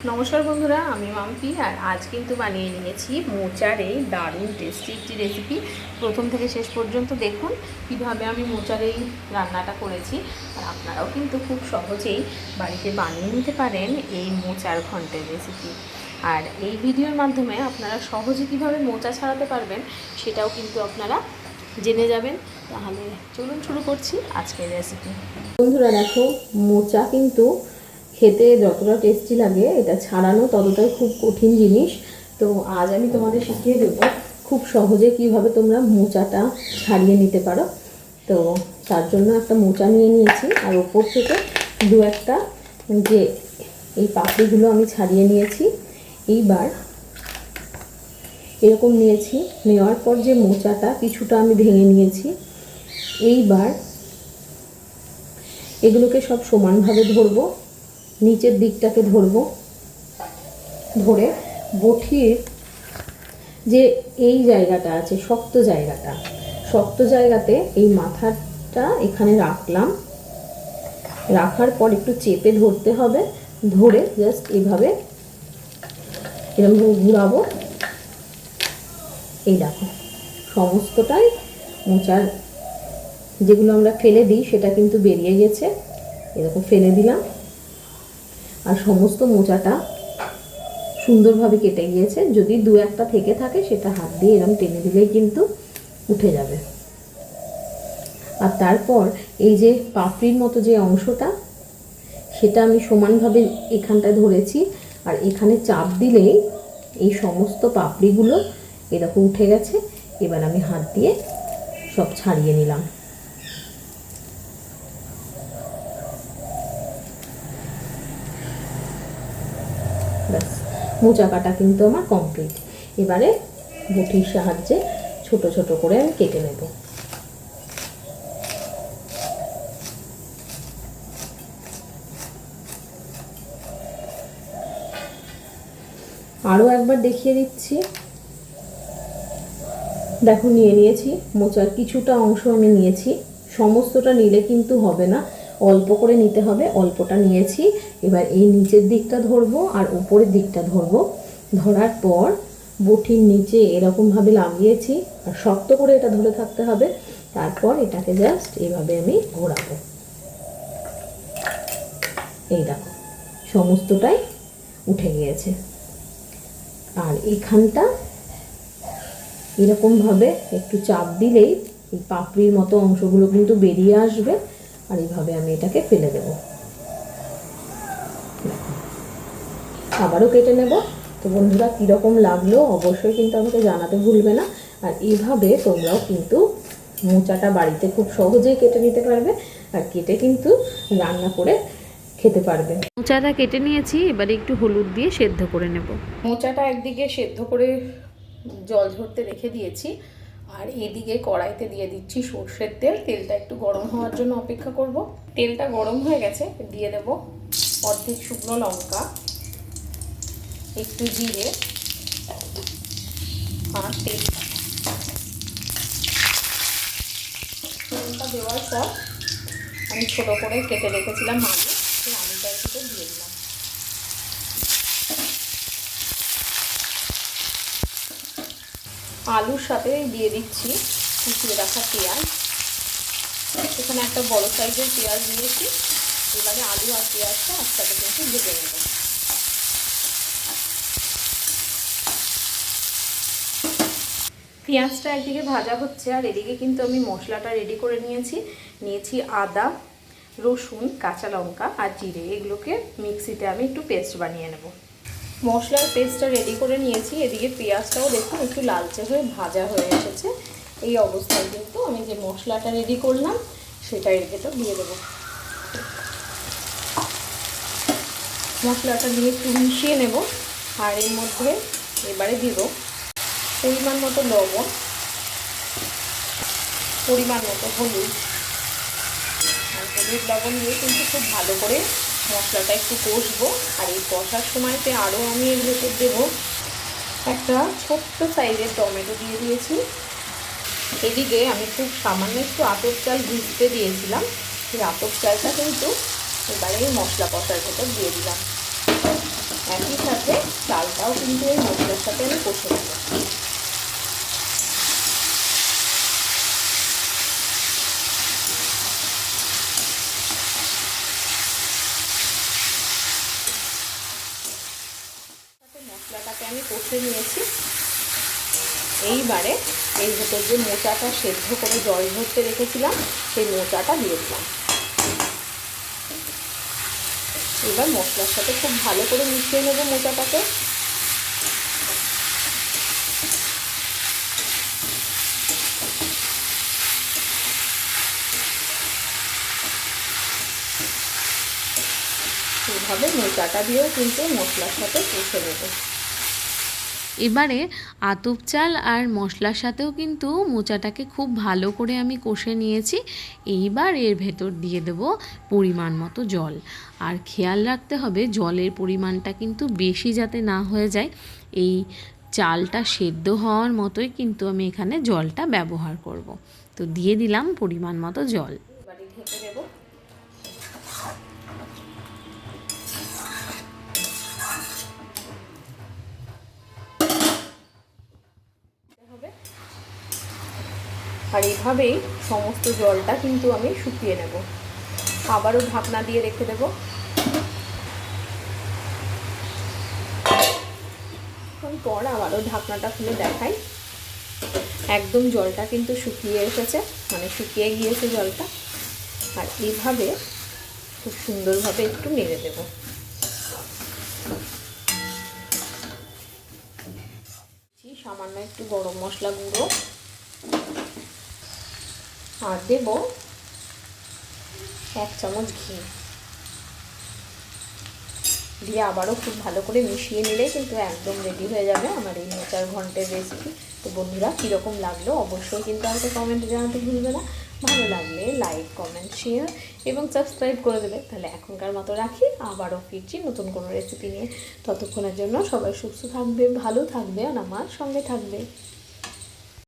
নমস্কার বন্ধুরা, আমি মাম্পি আর আজ কিন্তু বানিয়ে নিয়েছি মোচার এই দারুণ টেস্টি একটি রেসিপি প্রথম থেকে শেষ পর্যন্ত দেখুন কীভাবে আমি মোচার এই রান্নাটা করেছি আর আপনারাও কিন্তু খুব সহজেই বাড়িতে বানিয়ে নিতে পারেন এই মোচার ঘন্টের রেসিপি আর এই ভিডিওর মাধ্যমে আপনারা সহজে কীভাবে মোচা ছাড়াতে পারবেন সেটাও কিন্তু আপনারা জেনে যাবেন। তাহলে চলুন শুরু করছি আজকের রেসিপি বন্ধুরা, দেখো, মোচা কিন্তু খেতে যতটা টেস্টি লাগে, এটা ছাড়ানো ততটাই খুব কঠিন জিনিস। তো আজ আমি তোমাদের শিখিয়ে দেবো খুব সহজে কীভাবে তোমরা মোচাটা ছাড়িয়ে নিতে পারো। তো তার জন্য একটা মোচা নিয়ে নিয়েছি, আর ওপর থেকে দু একটা যে এই পাপড়িগুলো আমি ছাড়িয়ে নিয়েছি, এইবার এরকম নিয়েছি, নেওয়ার পর যে মোচাটা কিছুটা আমি ভেঙে নিয়েছি, এইবার এগুলোকে সব সমানভাবে ধরবো। নিচের দিকটাকে ধরবো। ধরে বঠির যে এই জায়গাটা আছে, শক্ত জায়গাটা, শক্ত জায়গাতে এই মাথাটা এখানে রাখলাম। রাখার পর একটু চেপে ধরতে হবে, ধরে জাস্ট এভাবে এরকম ঘুরাবো। এই দেখো, সমস্তটাই মোচার যেগুলো আমরা ফেলে দিই সেটা কিন্তু বেরিয়ে গেছে। এরকম ফেলে দিলাম। আর সমস্ত মোচাটা সুন্দরভাবে কেটে গিয়েছে। যদি দু একটা থেকে থাকে, সেটা হাত দিয়ে এরকম টেনে দিলেই কিন্তু উঠে যাবে। আর তারপর এই যে পাপড়ির মতো যে অংশটা, সেটা আমি সমানভাবে এখানটায় ধরেছি। আর এখানে চাপ দিলেই এই সমস্ত পাপড়িগুলো এরকম উঠে গেছে। এবার আমি হাত দিয়ে সব ছাড়িয়ে নিলাম। ব্যাস মোচা কাটা কিন্তু আমার কমপ্লিট এবারে বটির সাহায্যে ছোট ছোট করে আমি কেটে নেব। আরও একবার দেখিয়ে দিচ্ছি। দেখো, নিয়ে নিয়েছি। মোচার কিছুটা অংশ আমি নিয়েছি। সমস্তটা নিলে কিন্তু হবে না। অল্প করে নিতে হবে, অল্পটা নিয়েছি। এবার এই নিচের দিকটা ধরবো আর উপরের দিকটা ধরবো। ধরার পর বটির নিচে এরকমভাবে লাগিয়েছি, আর শক্ত করে এটা ধরে থাকতে হবে। তারপর এটাকে জাস্ট এভাবে আমি ঘোরাবো। এই দেখো, সমস্তটাই উঠে গিয়েছে। আর এখানটা এরকমভাবে একটু চাপ দিলেই এই পাপড়ির মতো অংশগুলো কিন্তু বেরিয়ে আসবে। আর এইভাবে আমি এটাকে ফেলে দেব। আবারও কেটে নেব। তো বন্ধুরা কীরকম লাগল অবশ্যই কিন্তু আমাকে জানাতে ভুলবে না। আর এইভাবে তোমরাও কিন্তু মোচাটা বাড়িতে খুব সহজেই কেটে নিতে পারবে আর কেটে কিন্তু রান্না করে খেতে পারবে। মোচাটা কেটে নিয়েছি এবারে একটু হলুদ দিয়ে সেদ্ধ করে নেব। মোচাটা একদিকে সেদ্ধ করে জল ঝরতে রেখে দিয়েছি। আর এদিকে কড়াইতে দিয়ে দিচ্ছি সর্ষের তেল। তেলটা একটু গরম হওয়ার জন্য অপেক্ষা করব। তেলটা গরম হয়ে গেছে, দিয়ে দেব অর্ধেক শুকনো লঙ্কা, একটু জিরে, আর তেল তেলটা দেওয়ার পর আমি ছোটো করে কেটে রেখেছিলাম আলু। সেই আলুটা একটু দিয়ে দিলাম। আলুর সাথে দিয়ে দিচ্ছি কুচিয়ে রাখা পেঁয়াজ। এখানে একটা বড় সাইজের পেঁয়াজ দিয়েছি। এবারে আলু আর পেঁয়াজটা একসাথে কিন্তু ভেজে নেব। পেঁয়াজটা একদিকে ভাজা হচ্ছে আর এদিকে কিন্তু আমি মশলাটা রেডি করে নিয়েছি। নিয়েছি আদা, রসুন, কাঁচা লঙ্কা আর জিরে। এগুলোকে মিক্সিতে আমি একটু পেস্ট বানিয়ে নেব। মশলার পেস্টটা রেডি করে নিয়েছি। এদিকে পেঁয়াজটাও দেখুন একটু লালচে হয়ে ভাজা হয়ে এসেছে। এই অবস্থায় কিন্তু আমি যে মশলাটা রেডি করলাম সেটা এর ভেতর দিয়ে দেবো। মশলাটা দিয়ে একটু মিশিয়ে নেব আর এর মধ্যে এবারে দিব পরিমাণ মতো লবণ, পরিমাণ মতো হলুদ। আর হলুদ লবণ দিয়ে কিন্তু খুব ভালো করে মশলাটা একটু কষবো আর এই কষার সময়তে আরও আমি এর ভেতর দেবো একটা ছোট্ট সাইজের টমেটো দিয়ে দিয়েছি। এদিকে আমি খুব সামান্য একটু আতপ চাল ভিজতে দিয়েছিলাম। সেই আতপ চালটা কিন্তু এবারে এই মশলা কষার ভেতর দিয়ে দিলাম। একই সাথে চালটাও কিন্তু এই মশলার সাথে আমি কষে দেবো সাথে মশলাটাকে আমি কষে নিয়েছি। এইবারে এর ভেতর যে মোচাটা সেদ্ধ করে জল ধরতে রেখেছিলাম, সেই মোচাটা দিয়ে দিলাম। এবার মশলার সাথে খুব ভালো করে মিশিয়ে নেব মোচাটাকে। এইভাবে মোচাটা দিয়েও কিন্তু মশলার সাথে কষে নেব। এবারে আতপ চাল আর মশলার সাথেও কিন্তু মোচাটাকে খুব ভালো করে আমি কষে নিয়েছি। এইবার এর ভেতর দিয়ে দেব পরিমাণ মতো জল। আর খেয়াল রাখতে হবে জলের পরিমাণটা কিন্তু বেশি যাতে না হয়ে যায়। এই চালটা সেদ্ধ হওয়ার মতোই কিন্তু আমি এখানে জলটা ব্যবহার করব। তো দিয়ে দিলাম পরিমাণ মতো জল। আর এভাবেই সমস্ত জলটা কিন্তু আমি শুকিয়ে নেব। আবারও ঢাকনা দিয়ে রেখে দেবো। পর আবারও ঢাকনাটা খুলে দেখাই। একদম জলটা কিন্তু শুকিয়ে এসেছে মানে শুকিয়ে গিয়েছে জলটা। আর এইভাবে খুব সুন্দরভাবে একটু নেড়ে দেব। সামান্য একটু গরম মশলা গুঁড়ো। আর দেব এক চামচ ঘি। দিয়ে আবারও খুব ভালো করে মিশিয়ে নিলেই কিন্তু একদম রেডি হয়ে যাবে আমার এই মোচার ঘন্টের রেসিপি তো বন্ধুরা, কীরকম লাগল অবশ্যই কিন্তু আমাকে কমেন্টে জানাতে ভুলবে না। ভালো লাগলে লাইক কমেন্ট শেয়ার এবং সাবস্ক্রাইব করে দেবে। তাহলে এখনকার মতো রাখি, আবারও ফিরছি নতুন কোনো রেসিপি নিয়ে। ততক্ষণের জন্য সবাই সুস্থ থাকবে, ভালো থাকবে আর আমার সঙ্গে থাকবে।